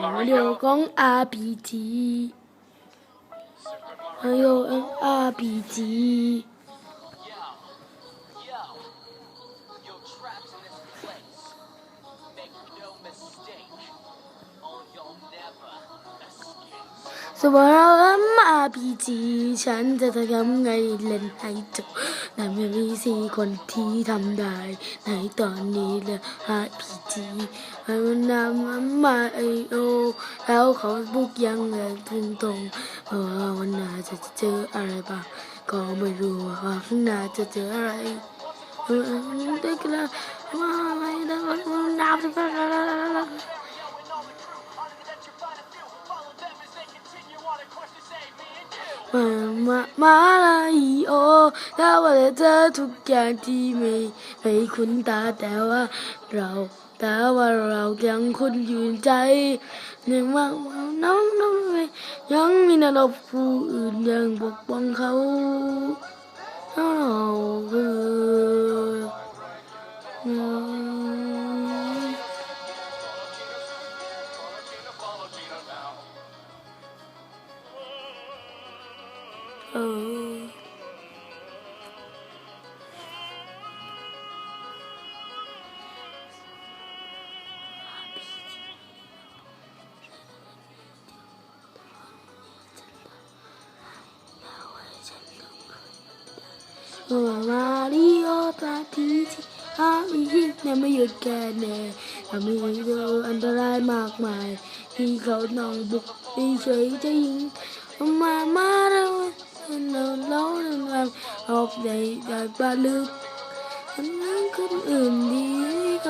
มาริโอของ RPG มา สวัสดีครับ RPG ฉันจะทำไงเล่นให้จบแต่ไม่มีสี่คนที่ทำได้ ในตอนนี้เลย RPG มันนำมาไอโอ แล้วเขาบุกยังไงทุ่งตรงเพราะว่าวันหน้าจะเจออะไรบ้างก็ไม่รู้ว่าข้างหน้าจะเจออะไรเด็กละมาอะไรนะมันดาวจะมา มามาลาอีโอถ้าว่าจะเจอทุกอย่างที่ไม่ไม่คุ้นตาแต่ว่าเราแต่ว่าเรายังคุ้นอยู่ในใจหนึ่งว่าน้องน้องไม่ยังมีนรกผู้อื่นยังปกป้องเขาเราคือ ออมาริโอตาทีที่อาอีเนี่ยไม่หยุดแกแน่ทำให้เจออันตรายมากมายที่เขานองบุกไปเฉยจะยิงมามาแล้วเรา เราเราออกใหญ่ใหญ่ปลาลึกมันนั่งคนอื่นดีเ